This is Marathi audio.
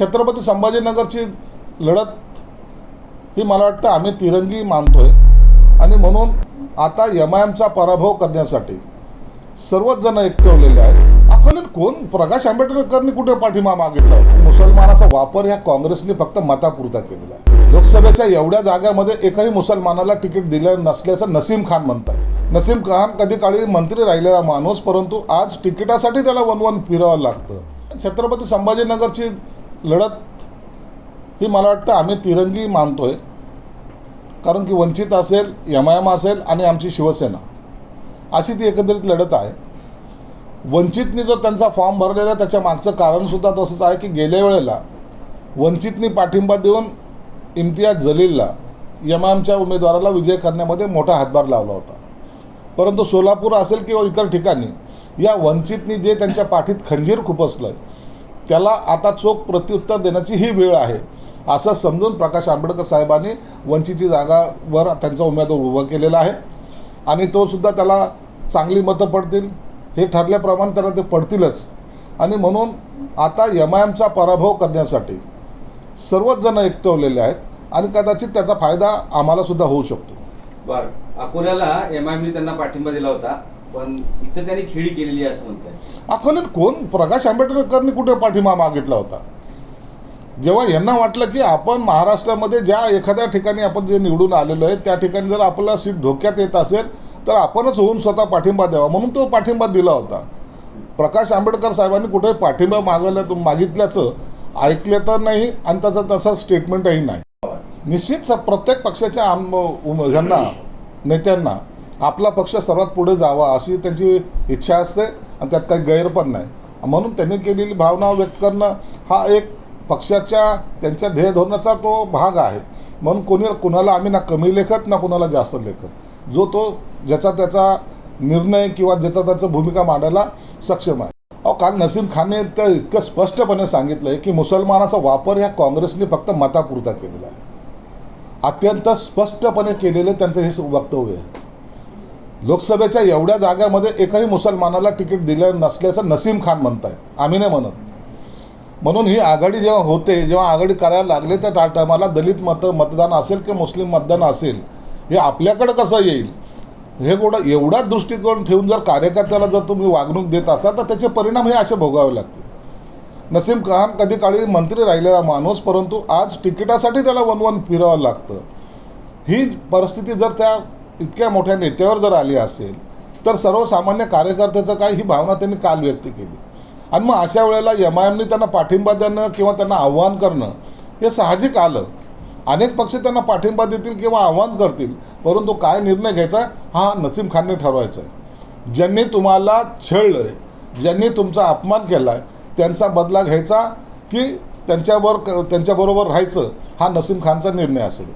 छत्रपती संभाजीनगरची लढत ही मला वाटतं आम्ही तिरंगी मानतोय. आणि म्हणून आता एम आय एमचा पराभव करण्यासाठी सर्वच जण एकटवलेले आहेत. अकोल्यात कोण? प्रकाश आंबेडकरांनी कुठे पाठिंबा मागितला होता? मुसलमानाचा वापर ह्या काँग्रेसने फक्त मतापुरता केलेला आहे. लोकसभेच्या एवढ्या जागामध्ये एकही मुसलमानाला तिकीट दिलं नसल्याचं नसीम खान म्हणतात नसीम खान कधी काळी मंत्री राहिलेला माणूस परंतु आज तिकिटासाठी त्याला वनवन फिरावं लागतं. छत्रपती संभाजीनगरची लढत ही मला वाटतं आम्ही तिरंगी मानतो आहे कारण की वंचित असेल एम आय एम असेल आणि आमची शिवसेना. अशी ती एकंदरीत लढत आहे. वंचितनी जो त्यांचा फॉर्म भरलेला आहे त्याच्या मागचं कारणसुद्धा तसंच आहे की गेल्या वेळेला वंचितनी पाठिंबा देऊन इम्तियाज जलीलला एम आय एमच्या उमेदवाराला विजय करण्यामध्ये मोठा हातभार लावला होता. परंतु सोलापूर असेल किंवा इतर ठिकाणी या वंचितनी जे त्यांच्या पाठीत खंजीर खुपसलं त्याला आता चोख प्रत्युत्तर देण्याची ही वेळ आहे. असं समजून प्रकाश आंबेडकर साहेबांनी वंचितची जागावर त्यांचा उमेदवार उभा केलेला आहे. आणि तो सुद्धा त्याला चांगली मतं पडतील. हे ठरल्याप्रमाणे त्याला ते पडतीलच. आणि म्हणून आता एम आय एमचा पराभव करण्यासाठी सर्वच जण एकटवलेले आहेत आणि कदाचित त्याचा फायदा आम्हाला सुद्धा होऊ शकतो. बरं. अकोल्याला एम आय त्यांना पाठिंबा दिला होता. पण इथं त्यांनी खेळी केलेली आहे असं म्हणतात अकोल्यात कोण प्रकाश आंबेडकरांनी कुठे पाठिंबा मागितला होता? जेव्हा यांना वाटलं की आपण महाराष्ट्रामध्ये ज्या एखाद्या ठिकाणी आपण जे निवडून आलेलो आहे त्या ठिकाणी जर आपल्याला सीट धोक्यात येत असेल तर आपणच होऊन स्वतः पाठिंबा द्यावा. म्हणून तो पाठिंबा दिला होता. प्रकाश आंबेडकर साहेबांनी कुठे पाठिंबा मागवल्या मागितल्याचं ऐकलं तर नाही आणि त्याचा तसा स्टेटमेंटही नाही. निश्चित प्रत्येक पक्षाच्या आम ह्यांना नेत्यांना आपला पक्ष सर्वात पुढे जावा अशी त्यांची इच्छा असते आणि त्यात काही गैर पण नाही. म्हणून त्यांनी केलेली भावना व्यक्त करणं हा एक पक्षाच्या त्यांच्या ध्येय धोरणाचा तो भाग आहे. म्हणून कोणी कुणाला आम्ही ना कमी लेखत ना कुणाला जास्त लेखत. जो तो ज्याचा त्याचा निर्णय किंवा ज्याचा त्याचा भूमिका मांडायला सक्षम आहे. अहो काल नसीम खानने तर इतकं स्पष्टपणे सांगितलं आहे की मुसलमानाचा वापर ह्या काँग्रेसने फक्त मतापुरता केलेला आहे. अत्यंत स्पष्टपणे केलेलं त्यांचं हे वक्तव्य आहे. लोकसभेच्या एवढ्या जागामध्ये एकही मुसलमानाला तिकीट दिलं नसल्याचं नसीम खान म्हणत आहेत आम्ही नाही म्हणत. म्हणून ही आघाडी जेव्हा होते जेव्हा आघाडी करायला लागले त्या टायमाला दलित मत मतदान असेल किंवा मुस्लिम मतदान असेल हे आपल्याकडं कसं येईल? हे गोडं एवढा दृष्टिकोन ठेवून जर कार्यकर्त्याला जर तुम्ही वागणूक देत असाल तर त्याचे परिणाम हे असे भोगावे लागतील. नसीम खान कधी काळी मंत्री राहिलेला माणूस परंतु आज तिकिटासाठी त्याला वनवन फिरावं लागतं. ही परिस्थिती जर त्या इतक्या मोठ्या नेत्यावर जर आली असेल तर सर्वसामान्य कार्यकर्त्याचं काय ही भावना त्यांनी काल व्यक्त केली. आणि मग अशा वेळेला एम आय एमने त्यांना पाठिंबा देणं किंवा त्यांना आव्हान करणं हे साहजिक आलं. अनेक पक्ष त्यांना पाठिंबा देतील किंवा आव्हान करतील परंतु काय निर्णय घ्यायचा हा नसीम खानने ठरवायचा आहे. ज्यांनी तुम्हाला छळलं आहे ज्यांनी तुमचा अपमान केला आहे त्यांचा बदला घ्यायचा की त्यांच्यावर त्यांच्याबरोबर राहायचं हा नसीम खानचा निर्णय असेल.